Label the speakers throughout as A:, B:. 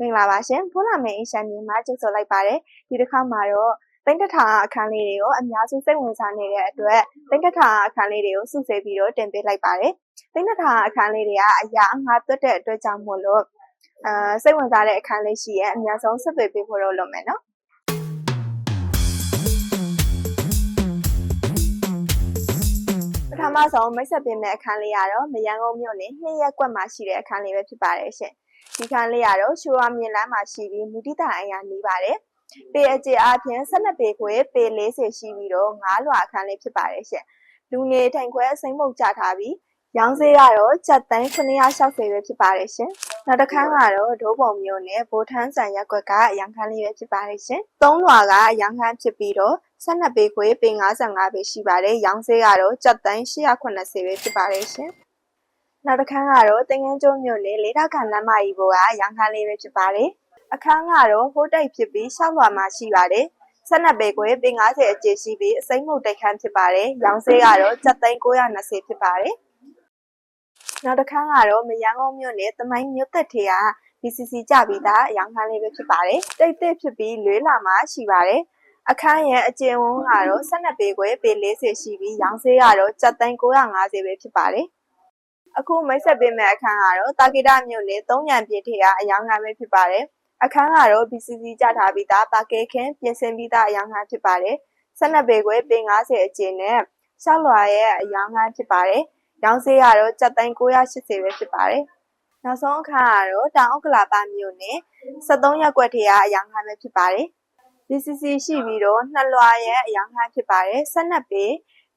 A: မင်္ဂလာပါရှင်ဖိုးလာမင်းအရှမ်းမြေမှာကြိုဆိုလိုက်ပါတယ်ဒီတစ်ခါမှာတော့တိန့်တထာအခန်းလေးတွေကိုအများစုစိတ်ဝင်စားနေတဲ့အတွက်တိန့်တထာအခန်းလေးတွေကိုစုစည်းပြီးတော့တင်ပေးလိုက်ပါတယ်တိန့်တထာအခန်းလေးတွေကအရာအငါသွတ်တဲ့အတွက်ကြောင့်မို့လို့အာစိတ်ဝင်စားတဲ့အခန်းလေးရှိရဲ့အများဆုံးဆက်သွယ်ပေးဖို့တော့လုပ်မယ်နော်ပထမဆုံးမိတ်ဆက်ပေးမယ့်အခန်းလေးကတော့မရန်ကုန်မြို့နယ်နှစ်ရက်ကွက်မှာရှိတဲ့အခန်းလေးပဲဖြစ်ပါတယ်ရှင် ဒီခန်းလေးကတော့ရှိုးဝါမြင်လမ်းမှာရှိပြီးမူတိတာအရာနေပါတယ်ပေအကျအပြင်12ပေခွဲပေ40ရှိပြီးတော့9လွှာအခန်းလေးဖြစ်ပါတယ်ရှင်လူနေထိုင်ခွဲအစိမ့်မုတ်ချထားပြီးရောင်းစေးကတော့ချက်တန်း960ပဲဖြစ်ပါတယ်ရှင်နောက်တစ်ခန်းကတော့ဒိုးပုံမျိုးနဲ့ဗိုလ်ထန်းဆန်ရက်ကွက်ကအရန်ခန်းလေးပဲဖြစ်ပါတယ်ရှင်သုံးလွှာကအရန်ခန်းဖြစ်ပြီးတော့12ပေခွဲပေ55ပဲရှိပါတယ်ရောင်းစေးကတော့ချက်တန်း880ပဲဖြစ်ပါတယ်ရှင် နောက်တစ်ခန်းကတော့တင်ငန်းကျုံမြို့နယ်လေးထောက်ခံလမ်းမကြီးပေါ်ကရန်ခန်းလေးပဲဖြစ်ပါတယ်အခန်းကတော့ဟိုးတိုက်ဖြစ်ပြီးရှောက်လွှာမှာရှိပါတယ်12ပေခွဲပေ90အကျေရှိပြီးအစိမ့်မုတ်တိုက်ခန်းဖြစ်ပါတယ်ရောင်းစေးကတော့ချက်သိန်း920ဖြစ်ပါတယ်နောက်တစ်ခန်းကတော့မရန်ကုန်မြို့နယ်တမိုင်းမြို့သက်ထေက BCC ကြပြီးသားအရောင်ခန်းလေးပဲဖြစ်ပါတယ်တိတ်တိတ်ဖြစ်ပြီးလွေးလာမှရှိပါတယ်အခန်းရဲ့အကျဉ်းဝန်းကတော့12ပေခွဲပေ40ရှိပြီးရောင်းစေးကတော့ချက်သိန်း950ပဲဖြစ်ပါတယ် အခုမိတ်ဆက်ပေးမယ့်အခန်းကတော့တာကိတမြို့နယ်သုံးရံပြည့်ထေကအရောင်ခန်းပဲဖြစ်ပါတယ်အခန်းကတော့ BCC ကြထားပြီးသားပါကဲခင်းပြင်ဆင်ပြီးသားအရောင်ခန်းဖြစ်ပါတယ်12ပေခွဲပေ90အကျဉ်းနဲ့ရှောက်လွာရဲ့အရောင်ခန်းဖြစ်ပါတယ်ရောင်းစေးကတော့ချက်သိန်း980ပဲဖြစ်ပါတယ်။နောက်ဆုံးအခါကတော့တောင်ဥက္ကလာပမြို့နယ်73ရပ်ကွက်ထေကအရောင်ခန်းပဲဖြစ်ပါတယ်။ BCC ရှိပြီးတော့နှစ်လွှာရဲ့အရောင်ခန်းဖြစ်ပါတယ်။12ပေ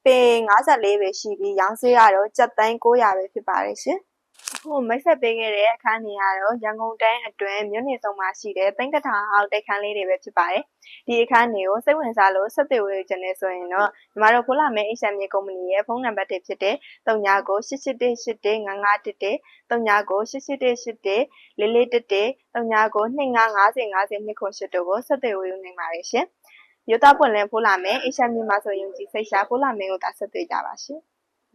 A: ပေ54ပဲရှိပြီးရောင်းစေးကတော့ချက်သိန်း900ပဲဖြစ်ပါတယ်ရှင်။အခုမိတ်ဆက်ပေးခဲ့တဲ့အခန်းတွေကတော့ရန်ကုန်တိုင်းအတွင်းမြို့နယ်ဆုံးမှာရှိတဲ့သိန်းတထာအောက်တိုက်ခန်းလေးတွေပဲဖြစ်ပါတယ်။ဒီအခန်းတွေကိုစိတ်ဝင်စားလို့ဆက်သွယ်ဝေချင်နေဆိုရင်တော့ညီမတို့ဖိုးလာမဲအိရှမ်မြေကုမ္ပဏီရဲ့ဖုန်းနံပါတ်တွေဖြစ်တဲ့3998815511 3998814411 39995050ခုရှစ်တို့ကိုဆက်သွယ်ဝေယူနိုင်ပါတယ်ရှင်။ မြို့သားပွင့်လင်းဖိုးလာမဲအိရှမ်မြေမှာဆိုရင်ကြည်စိတ်ရှာဖိုးလာမဲကိုသာဆက်သွယ်ကြပါရှင်။